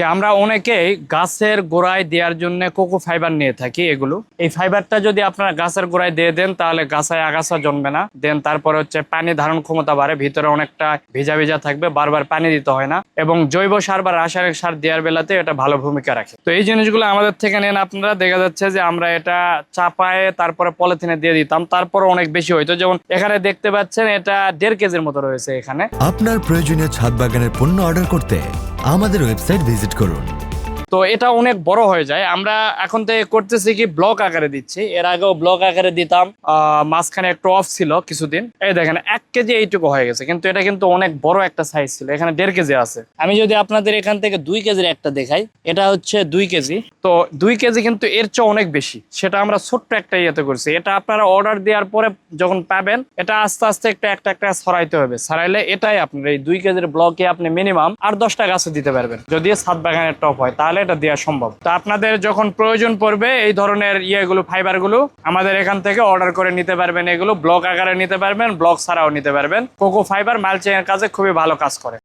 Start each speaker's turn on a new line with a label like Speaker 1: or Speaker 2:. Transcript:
Speaker 1: আমরা অনেকেই গাছের গোড়ায় দেওয়ার জন্য কোকো ফাইবার নিয়ে থাকি এগুলো। এই ফাইবারটা যদি আপনারা গাছের গোড়ায় দিয়ে দেন, তাহলে গাছায় আগাছা জন্মে না। দেন তারপরে হচ্ছে পানি ধারণ ক্ষমতা বাড়ে, ভিতরে অনেকটা ভিজা ভিজা থাকবে, বারবার পানি দিতে হয় না। এবং জৈব সার বা রাসায়নিক সার দেওয়ার বেলাতে এটা ভালো ভূমিকা রাখে। তো এই জিনিসগুলো আমাদের থেকে নেন আপনারা। দেখা যাচ্ছে যে আমরা এটা চাপায়ে তারপরে পলিথিনে দিয়ে দিতাম তারপরে অনেক বেশি হইতো। যেমন এখানে দেখতে পাচ্ছেন, এটা দেড় কেজির মতো রয়েছে এখানে।
Speaker 2: আপনার প্রয়োজনীয় ছাদ বাগানের পণ্য অর্ডার করতে আমাদের ওয়েবসাইট করুন।
Speaker 1: তো এটা অনেক বড় হয়ে যায়। আমরা এখন থেকে করতেছি কি ব্লক আকারে দিচ্ছি। এর আগেও ব্লক আকারে দিতাম। মাঝখানে একটু অফ ছিল কিছুদিন। এই দেখেন, এক কেজি এইটুকু হয়ে গেছে। কিন্তু এটা কিন্তু অনেক বড় একটা সাইজ ছিল। এখানে দেড় কেজি আছে। আমি যদি আপনাদের এখান থেকে দুই কেজির একটা দেখাই, এটা হচ্ছে দুই কেজি। তো দুই কেজি কিন্তু এর চেয়ে অনেক বেশি। সেটা আমরা ছোট্ট একটা ইয়েতে করছি। এটা আপনারা অর্ডার দেওয়ার পরে যখন পাবেন, এটা আস্তে আস্তে একটা একটা একটা সরাইতে হবে। ছড়াইলে এটাই আপনার এই দুই কেজির ব্লকে আপনি মিনিমাম আর দশটা গাছও দিতে পারবেন। যদি ছাদ বাগানের টপ হয়, তাহলে এটা দেওয়া সম্ভব। তো আপনাদের যখন প্রয়োজন পড়বে, এই ধরনের ইয়েগুলো, ফাইবারগুলো, আমাদের এখান থেকে অর্ডার করে নিতে পারবেন। এগুলো ব্লক আকারে নিতে পারবেন, ব্লক ছাড়াও নিতে পারবেন। কোকো ফাইবার মালচিং এর কাজে খুবই ভালো কাজ করে।